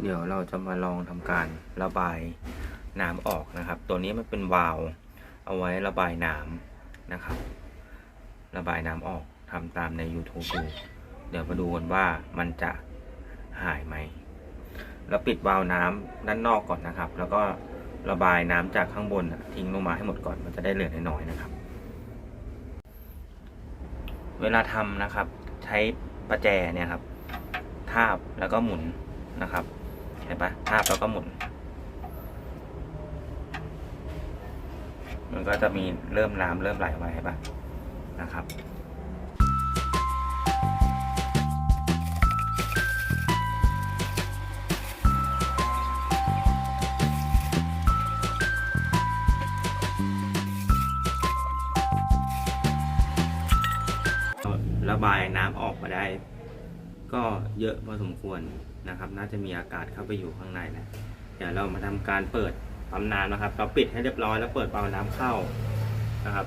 เดี๋ยวเราจะมาลองทำการระบายน้ำออกนะครับ ตัวนี้มันเป็นวาล์วเอาไว้ระบายน้ำนะครับ ระบายน้ำออกทำตามใน YouTube ดูเดี๋ยวมาดูกันว่ามันจะหายไหมเราปิดวาล์วน้ำด้านนอกก่อนนะครับ แล้วก็ระบายน้ำจากข้างบนน่ะทิ้งลงมาให้หมดก่อนมันจะได้เหลือน้อยๆนะครับ เวลาทำนะครับ ใช้ประแจเนี่ยครับ ทาบแล้วก็หมุนนะครับเห็นปะทาบแล้วก็หมุน มันก็จะมีเริ่มน้ำเริ่มไหลออกมาเห็นปะนะครับ ระบายน้ำออกมาได้ ก็เยอะพอสมควรนะครับ น่าจะมีอากาศเข้าไปอยู่ข้างในนะเดี๋ยวเรามาทำการเปิดปั๊มน้ำนะครับ เราปิดให้เรียบร้อยแล้วเปิดปั๊มน้ำเข้านะครับ